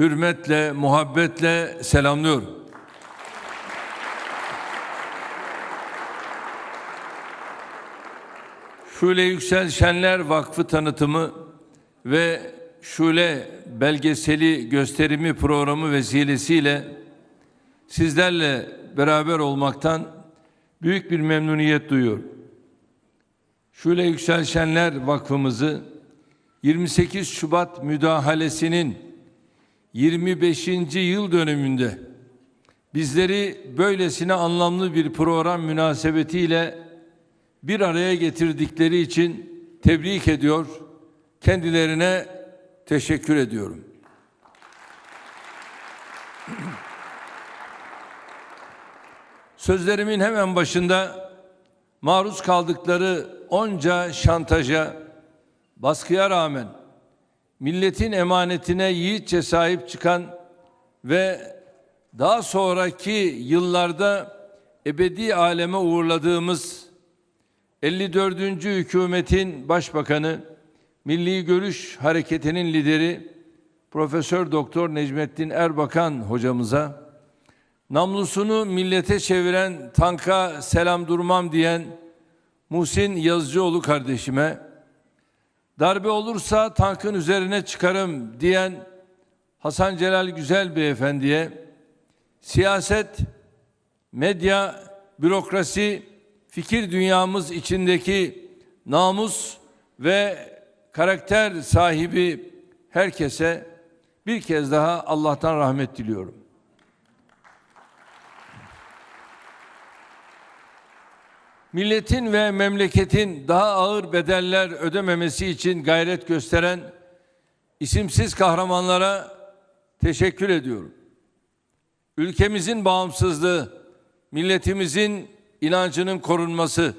hürmetle, muhabbetle selamlıyorum. Şule Yüksel Şenler Vakfı tanıtımı ve Şule belgeseli gösterimi programı vesilesiyle sizlerle beraber olmaktan büyük bir memnuniyet duyuyorum. Şule Yüksel Şenler Vakfımızı 28 Şubat müdahalesinin 25. yıl dönümünde bizleri böylesine anlamlı bir program münasebetiyle bir araya getirdikleri için tebrik ediyor, kendilerine teşekkür ediyorum. Sözlerimin hemen başında maruz kaldıkları onca şantaja, baskıya rağmen milletin emanetine yiğitçe sahip çıkan ve daha sonraki yıllarda ebedi aleme uğurladığımız 54. hükümetin başbakanı, Milli Görüş Hareketi'nin lideri Profesör Doktor Necmettin Erbakan hocamıza, namlusunu millete çeviren tanka selam durmam diyen Muhsin Yazıcıoğlu kardeşime, darbe olursa tankın üzerine çıkarım diyen Hasan Celal Güzel beyefendiye, siyaset, medya, bürokrasi, fikir dünyamız içindeki namus ve karakter sahibi herkese bir kez daha Allah'tan rahmet diliyorum. Milletin ve memleketin daha ağır bedeller ödememesi için gayret gösteren isimsiz kahramanlara teşekkür ediyorum. Ülkemizin bağımsızlığı, milletimizin inancının korunması,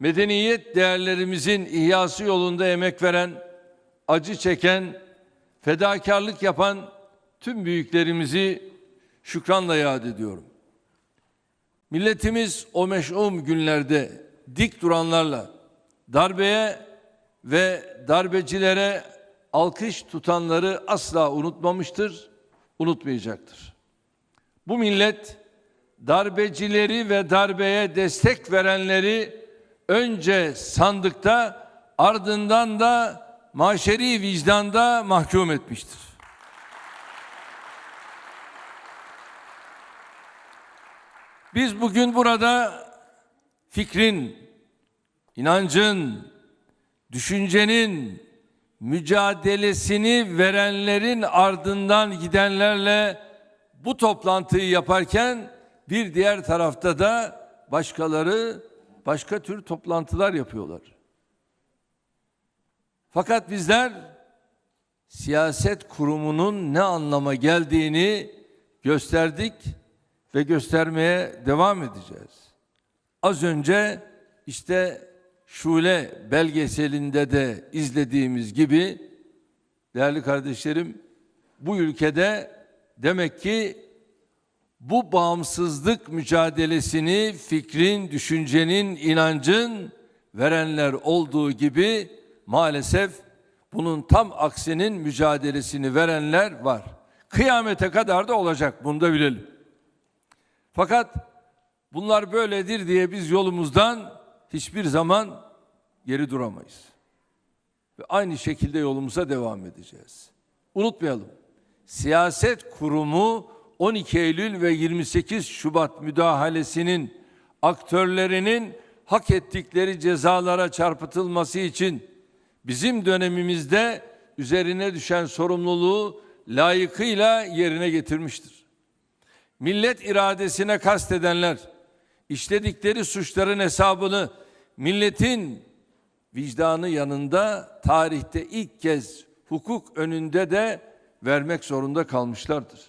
medeniyet değerlerimizin ihyası yolunda emek veren, acı çeken, fedakarlık yapan tüm büyüklerimizi şükranla yad ediyorum. Milletimiz o meşhum günlerde dik duranlarla darbeye ve darbecilere alkış tutanları asla unutmamıştır, unutmayacaktır. Bu millet darbecileri ve darbeye destek verenleri önce sandıkta ardından da maşeri vicdanda mahkum etmiştir. Biz bugün burada fikrin, inancın, düşüncenin mücadelesini verenlerin ardından gidenlerle bu toplantıyı yaparken bir diğer tarafta da başkaları başka tür toplantılar yapıyorlar. Fakat bizler siyaset kurumunun ne anlama geldiğini gösterdik ve göstermeye devam edeceğiz. Az önce işte Şule belgeselinde de izlediğimiz gibi değerli kardeşlerim bu ülkede demek ki bu bağımsızlık mücadelesini fikrin, düşüncenin, inancın verenler olduğu gibi maalesef bunun tam aksinin mücadelesini verenler var. Kıyamete kadar da olacak bunu da bilelim. Fakat bunlar böyledir diye biz yolumuzdan hiçbir zaman geri duramayız. Ve aynı şekilde yolumuza devam edeceğiz. Unutmayalım. Siyaset kurumu 12 Eylül ve 28 Şubat müdahalesinin aktörlerinin hak ettikleri cezalara çarpıtılması için bizim dönemimizde üzerine düşen sorumluluğu layıkıyla yerine getirmiştir. Millet iradesine kastedenler işledikleri suçların hesabını milletin vicdanı yanında tarihte ilk kez hukuk önünde de vermek zorunda kalmışlardır.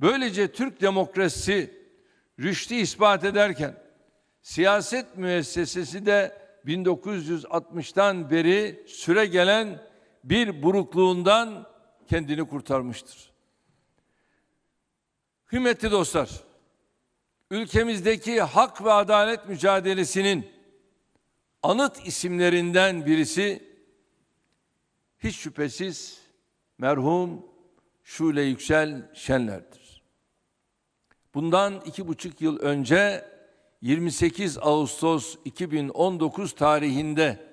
Böylece Türk demokrasisi rüştü ispat ederken siyaset müessesesi de 1960'tan beri süre gelen bir burukluğundan kendini kurtarmıştır. Kıymetli dostlar, ülkemizdeki hak ve adalet mücadelesinin anıt isimlerinden birisi hiç şüphesiz merhum Şule Yüksel Şenler'dir. Bundan iki buçuk yıl önce 28 Ağustos 2019 tarihinde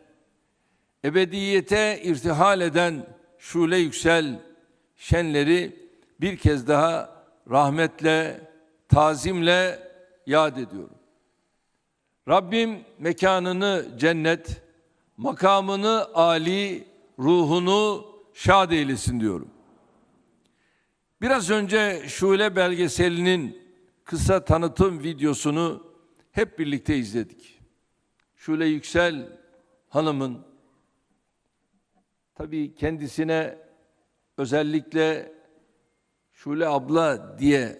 ebediyete irtihal eden Şule Yüksel Şenleri bir kez daha rahmetle, tazimle yad ediyorum. Rabbim mekanını cennet, makamını âli, ruhunu şad eylesin diyorum. Biraz önce Şule belgeselinin kısa tanıtım videosunu hep birlikte izledik. Şule Yüksel hanımın tabii kendisine özellikle Şule abla diye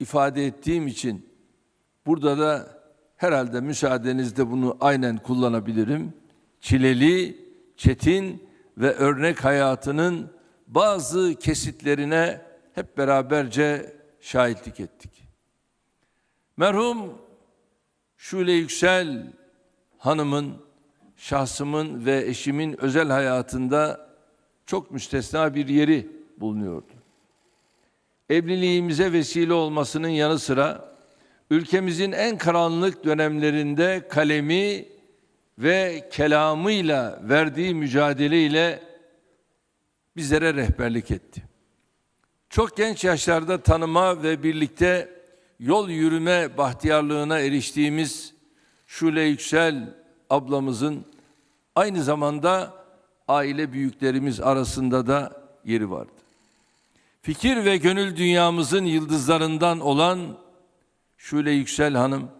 ifade ettiğim için burada da herhalde müsaadenizle bunu aynen kullanabilirim. Çileli, çetin ve örnek hayatının bazı kesitlerine hep beraberce şahitlik ettik. Merhum Şule Yüksel hanımın, şahsımın ve eşimin özel hayatında çok müstesna bir yeri bulunuyordu. Evliliğimize vesile olmasının yanı sıra ülkemizin en karanlık dönemlerinde kalemi ve kelamıyla verdiği mücadeleyle bizlere rehberlik etti. Çok genç yaşlarda tanıma ve birlikte yol yürüme bahtiyarlığına eriştiğimiz Şule Yüksel ablamızın aynı zamanda aile büyüklerimiz arasında da yeri vardı. Fikir ve gönül dünyamızın yıldızlarından olan Şule Yüksel Hanım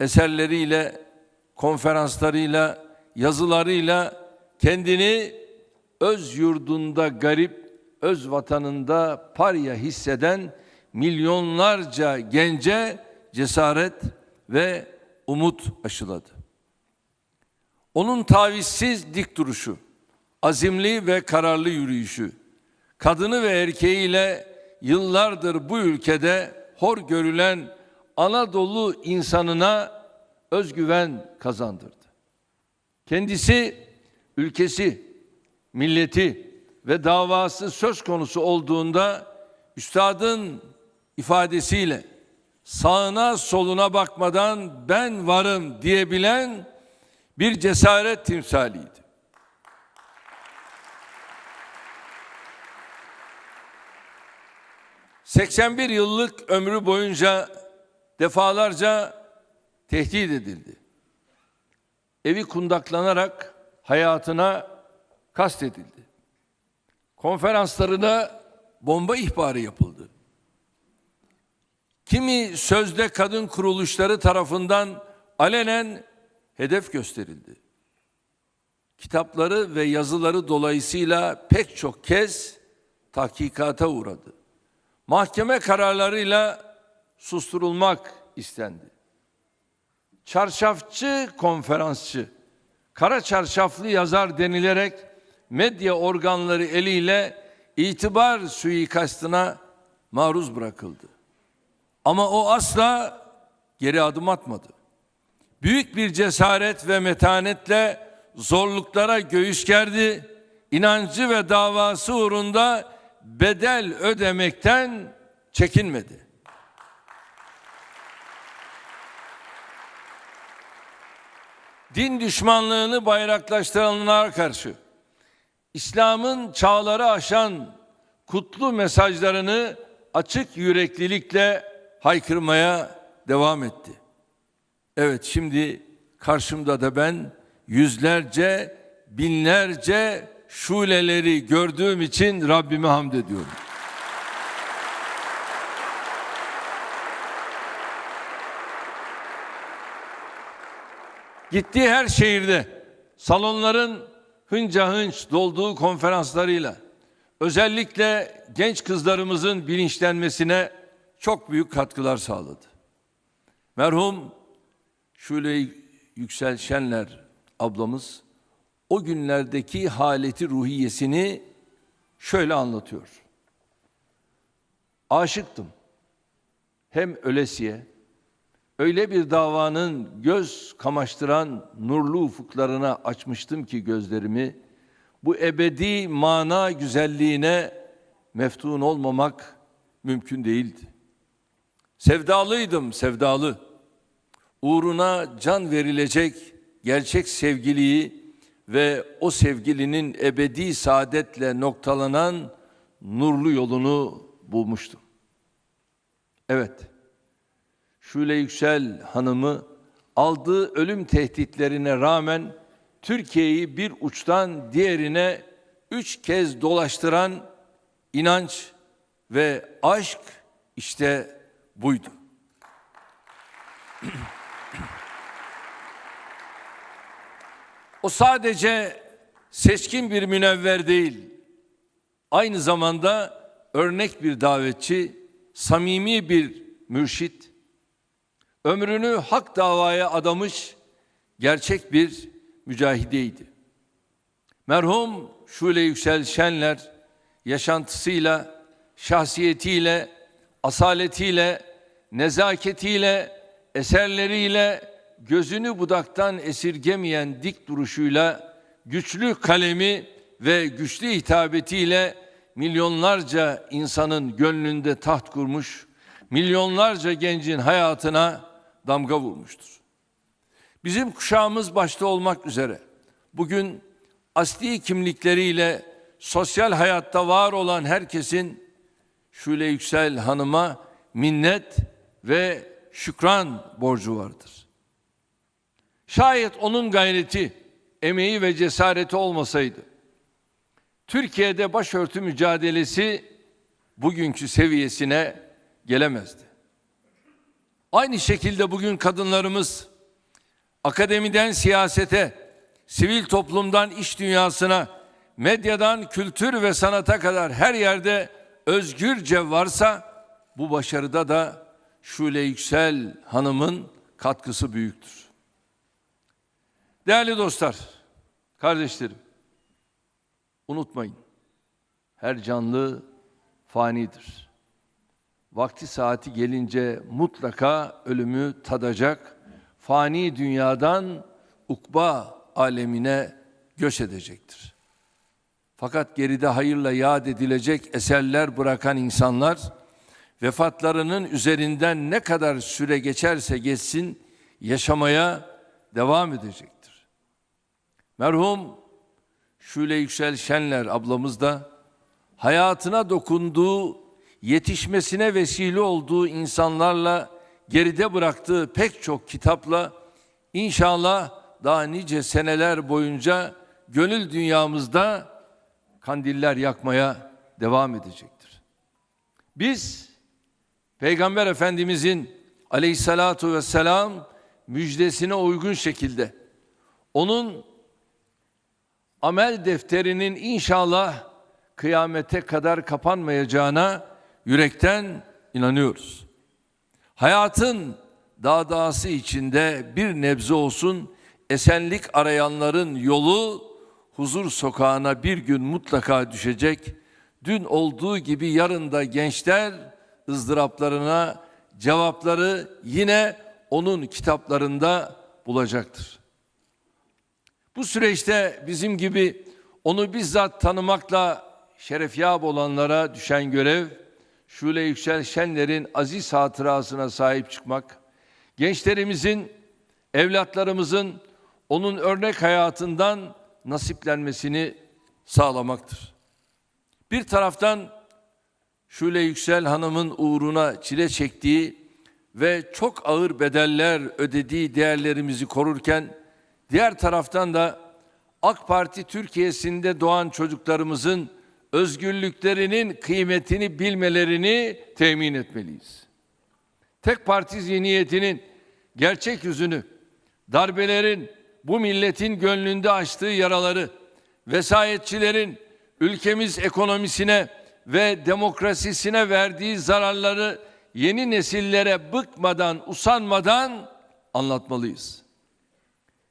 eserleriyle, konferanslarıyla, yazılarıyla kendini öz yurdunda garip, öz vatanında parya hisseden milyonlarca gence cesaret ve umut aşıladı. Onun tavizsiz dik duruşu, azimli ve kararlı yürüyüşü, kadını ve erkeğiyle yıllardır bu ülkede hor görülen Anadolu insanına özgüven kazandırdı. Kendisi ülkesi, milleti ve davası söz konusu olduğunda üstadın ifadesiyle sağına soluna bakmadan ben varım diyebilen bir cesaret timsaliydi. ...81 yıllık ömrü boyunca defalarca tehdit edildi. Evi kundaklanarak hayatına kastedildi. Konferanslarına bomba ihbarı yapıldı. Kimi sözde kadın kuruluşları tarafından alenen hedef gösterildi. Kitapları ve yazıları dolayısıyla pek çok kez tahkikata uğradı. Mahkeme kararlarıyla susturulmak istendi. Çarşafçı konferansçı, kara çarşaflı yazar denilerek medya organları eliyle itibar suikastına maruz bırakıldı. Ama o asla geri adım atmadı. Büyük bir cesaret ve metanetle zorluklara göğüs gerdi. İnancı ve davası uğrunda bedel ödemekten çekinmedi. Din düşmanlığını bayraklaştıranlara karşı İslam'ın çağları aşan kutlu mesajlarını açık yüreklilikle haykırmaya devam etti. Evet şimdi karşımda da ben yüzlerce, binlerce şuleleri gördüğüm için Rabbime hamd ediyorum. Gittiği her şehirde salonların hınca hınç dolduğu konferanslarıyla özellikle genç kızlarımızın bilinçlenmesine çok büyük katkılar sağladı. Merhum Şule Yüksel Şenler ablamız o günlerdeki haleti ruhiyesini şöyle anlatıyor. Aşıktım. Hem ölesiye, öyle bir davanın göz kamaştıran nurlu ufuklarına açmıştım ki gözlerimi, bu ebedi mana güzelliğine meftun olmamak mümkün değildi. Sevdalıydım, sevdalı. Uğruna can verilecek gerçek sevgiliyi ve o sevgilinin ebedi saadetle noktalanan nurlu yolunu bulmuştum. Evet, Şule Yüksel Hanım'ı aldığı ölüm tehditlerine rağmen Türkiye'yi bir uçtan diğerine üç kez dolaştıran inanç ve aşk işte buydu. O sadece seçkin bir münevver değil, aynı zamanda örnek bir davetçi, samimi bir mürşit, ömrünü hak davaya adamış gerçek bir mücahideydi. Merhum Şule Yüksel Şenler yaşantısıyla, şahsiyetiyle, asaletiyle, nezaketiyle, eserleriyle gözünü budaktan esirgemeyen dik duruşuyla, güçlü kalemi ve güçlü hitabetiyle milyonlarca insanın gönlünde taht kurmuş, milyonlarca gencin hayatına damga vurmuştur. Bizim kuşağımız başta olmak üzere bugün asli kimlikleriyle sosyal hayatta var olan herkesin Şule Yüksel Hanım'a minnet ve şükran borcu vardır. Şayet onun gayreti, emeği ve cesareti olmasaydı, Türkiye'de başörtü mücadelesi bugünkü seviyesine gelemezdi. Aynı şekilde bugün kadınlarımız akademiden siyasete, sivil toplumdan iş dünyasına, medyadan kültür ve sanata kadar her yerde özgürce varsa bu başarıda da Şule Yüksel Hanım'ın katkısı büyüktür. Değerli dostlar, kardeşlerim, unutmayın. Her canlı fanidir. Vakti saati gelince mutlaka ölümü tadacak, fani dünyadan ukba alemine göç edecektir. Fakat geride hayırla yad edilecek eserler bırakan insanlar vefatlarının üzerinden ne kadar süre geçerse geçsin yaşamaya devam edecektir. Merhum Şule Yüksel Şenler ablamız da hayatına dokunduğu, yetişmesine vesile olduğu insanlarla geride bıraktığı pek çok kitapla inşallah daha nice seneler boyunca gönül dünyamızda kandiller yakmaya devam edecektir. Biz Peygamber Efendimizin aleyhissalatu vesselam müjdesine uygun şekilde onun amel defterinin inşallah kıyamete kadar kapanmayacağına yürekten inanıyoruz. Hayatın dağdağısı içinde bir nebze olsun esenlik arayanların yolu huzur sokağına bir gün mutlaka düşecek. Dün olduğu gibi yarın da gençler ızdıraplarına cevapları yine onun kitaplarında bulacaktır. Bu süreçte bizim gibi onu bizzat tanımakla şerefyab olanlara düşen görev, Şule Yüksel Şenler'in aziz hatırasına sahip çıkmak, gençlerimizin, evlatlarımızın onun örnek hayatından nasiplenmesini sağlamaktır. Bir taraftan Şule Yüksel Hanım'ın uğruna çile çektiği ve çok ağır bedeller ödediği değerlerimizi korurken diğer taraftan da AK Parti Türkiye'sinde doğan çocuklarımızın özgürlüklerinin kıymetini bilmelerini temin etmeliyiz. Tek parti zihniyetinin gerçek yüzünü, darbelerin bu milletin gönlünde açtığı yaraları, vesayetçilerin ülkemiz ekonomisine ve demokrasisine verdiği zararları yeni nesillere bıkmadan, usanmadan anlatmalıyız.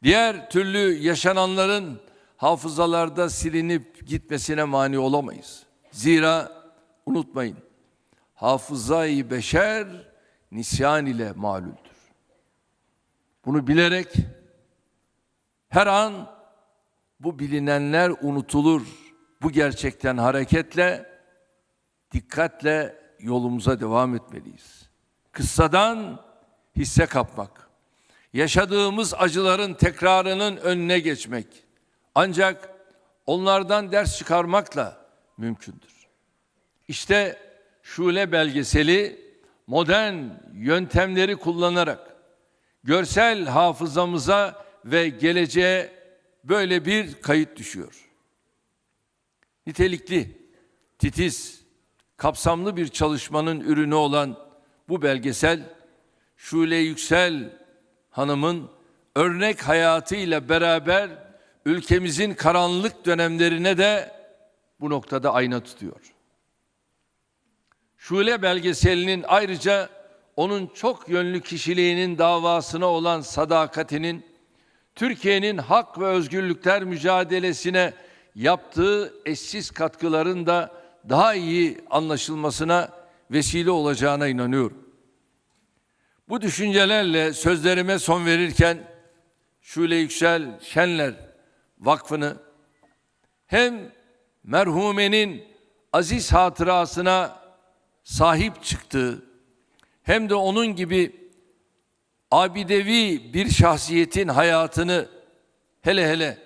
Diğer türlü yaşananların hafızalarda silinip gitmesine mani olamayız. Zira unutmayın, hafızayı beşer nisyan ile malüldür. Bunu bilerek her an bu bilinenler unutulur. Bu gerçekten hareketle dikkatle yolumuza devam etmeliyiz. Kıssadan hisse kapmak, yaşadığımız acıların tekrarının önüne geçmek ancak onlardan ders çıkarmakla mümkündür. İşte Şule belgeseli modern yöntemleri kullanarak görsel hafızamıza ve geleceğe böyle bir kayıt düşüyor. Nitelikli, titiz, kapsamlı bir çalışmanın ürünü olan bu belgesel Şule Yüksel Hanım'ın örnek hayatıyla beraber ülkemizin karanlık dönemlerine de bu noktada ayna tutuyor. Şule belgeselinin ayrıca onun çok yönlü kişiliğinin davasına olan sadakatinin Türkiye'nin hak ve özgürlükler mücadelesine yaptığı eşsiz katkıların da daha iyi anlaşılmasına vesile olacağına inanıyorum. Bu düşüncelerle sözlerime son verirken Şule Yüksel Şenler Vakfı'nı hem merhumenin aziz hatırasına sahip çıktığı hem de onun gibi abidevi bir şahsiyetin hayatını hele hele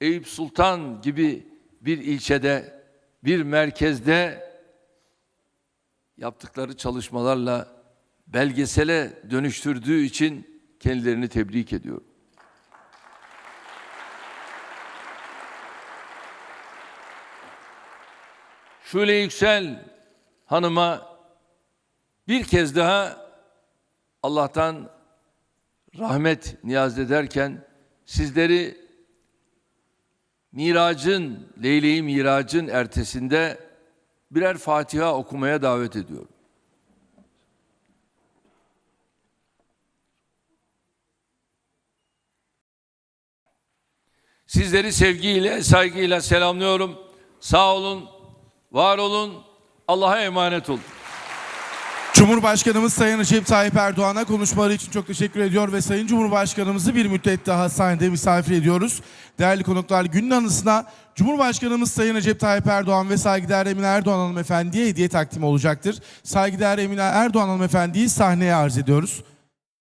Eyüp Sultan gibi bir ilçede, bir merkezde yaptıkları çalışmalarla belgesele dönüştürdüğü için kendilerini tebrik ediyorum. Şule Yüksel hanıma bir kez daha Allah'tan rahmet niyaz ederken sizleri Miracın, Leyle-i Miracın ertesinde birer Fatiha okumaya davet ediyorum. Sizleri sevgiyle, saygıyla selamlıyorum. Sağ olun, var olun, Allah'a emanet olun. Cumhurbaşkanımız Sayın Recep Tayyip Erdoğan'a konuşmaları için çok teşekkür ediyor ve Sayın Cumhurbaşkanımızı bir müddet daha sahnede misafir ediyoruz. Değerli konuklar günün anısına Cumhurbaşkanımız Sayın Recep Tayyip Erdoğan ve saygıdeğer Emine Erdoğan hanımefendiye hediye takdim olacaktır. Saygıdeğer Emine Erdoğan hanımefendiyi sahneye arz ediyoruz.